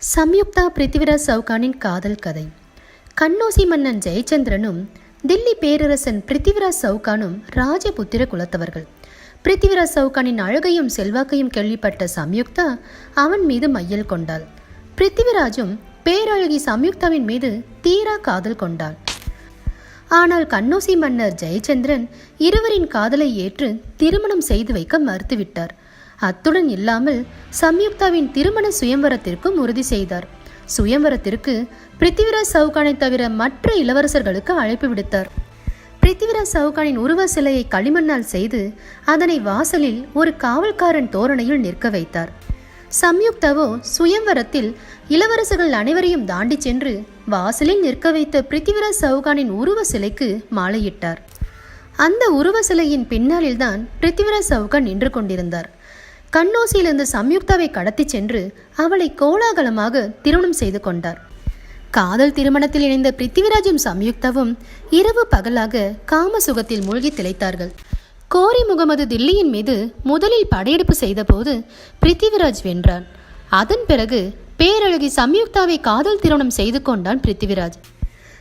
சம்யுக்தா பிருத்திவிராஜ் சவுகானின் காதல் கதை. கண்ணோசி மன்னன் ஜெயச்சந்திரனும் தில்லி பேரரசன் பிருத்திவிராஜ் சவுகானும் ராஜபுத்திர குலத்தவர்கள். பிருத்திவிராஜ் சவுகானின் அழகையும் செல்வாக்கையும் கேள்விப்பட்ட சம்யுக்தா அவன் மீது மையல் கொண்டாள். பிருத்திவிராஜும் பேரழகி சம்யுக்தாவின் மீது தீரா காதல் கொண்டாள். ஆனால் கண்ணோசி மன்னர் ஜெயச்சந்திரன் இருவரின் காதலை ஏற்று திருமணம் செய்து வைக்க மறுத்துவிட்டார். அத்துடன் இல்லாமல் சம்யுக்தாவின் திருமண சுயம்வரத்திற்கும் உறுதி செய்தார். சுயம்வரத்திற்கு பிருத்திவிராஜ் சவுகானை தவிர மற்ற இளவரசர்களுக்கு அழைப்பு விடுத்தார். பிருத்திவிராஜ் சவுகானின் உருவ சிலையை களிமண்ணால் செய்து அதனை வாசலில் ஒரு காவல்காரன் தோரணையில் நிற்க வைத்தார். சம்யுக்தாவோ சுயம்வரத்தில் இளவரசர்கள் அனைவரையும் தாண்டி சென்று வாசலில் நிற்க வைத்த பிருத்திவிராஜ் சவுகானின் உருவ சிலைக்கு மாலையிட்டார். அந்த உருவ சிலையின் பின்னாலில்தான் பிருத்திவிராஜ் சவுகான் நின்று கொண்டிருந்தார். கண்ணோசியிலிருந்து சம்யுக்தாவை கடத்தி சென்று அவளை கோலாகலமாக திருமணம் செய்து கொண்டார். காதல் திருமணத்தில் இணைந்த பிருத்திவிராஜும் சம்யுக்தாவும் இரவு பகலாக காம சுகத்தில் மூழ்கி திளைத்தார்கள். கோரி முகமது தில்லியின் மீது முதலில் படையெடுப்பு செய்தபோது பிருத்திவிராஜ் வென்றான். அதன் பிறகு பேரழகி சம்யுக்தாவை காதல் திருமணம் செய்து கொண்டான் பிருத்திவிராஜ்.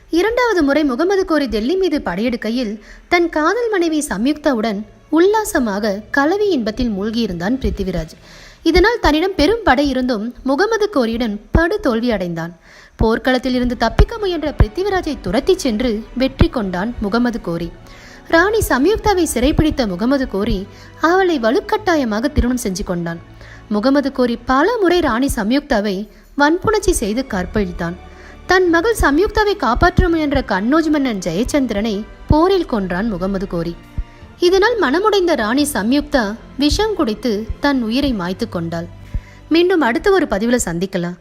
இரண்டாவது முறை முகமது கோரி டெல்லி மீது படையெடுக்கையில் தன் காதல் மனைவி சம்யுக்தாவுடன் உல்லாசமாக கலவி இன்பத்தில் மூழ்கியிருந்தான் பிருத்திவிராஜ். இதனால் தன்னிடம் பெரும் படை இருந்தும் முகமது கோரியுடன் படு தோல்வி அடைந்தான். போர்க்களத்தில் இருந்து தப்பிக்க முயன்ற பிருத்திவிராஜை துரத்தி சென்று வெற்றி கொண்டான் முகமது கோரி. ராணி சம்யுக்தாவை சிறைப்பிடித்த முகமது கோரி அவளை வலுக்கட்டாயமாக திருமணம் செஞ்சு கொண்டான். முகமது கோரி பல முறை ராணி சம்யுக்தாவை வன்புணர்ச்சி செய்து கற்பழித்தான். தன் மகள் சம்யுக்தாவை காப்பாற்ற முயன்ற கண்ணோஜ் மன்னன் ஜெயச்சந்திரனை போரில் கொன்றான் முகமது கோரி. இதனால் மனமுடைந்த ராணி சம்யுக்தா விஷம் குடித்து தன் உயிரை மாய்த்து கொண்டாள். மீண்டும் அடுத்த ஒரு பதிவில் சந்திக்கலாம்.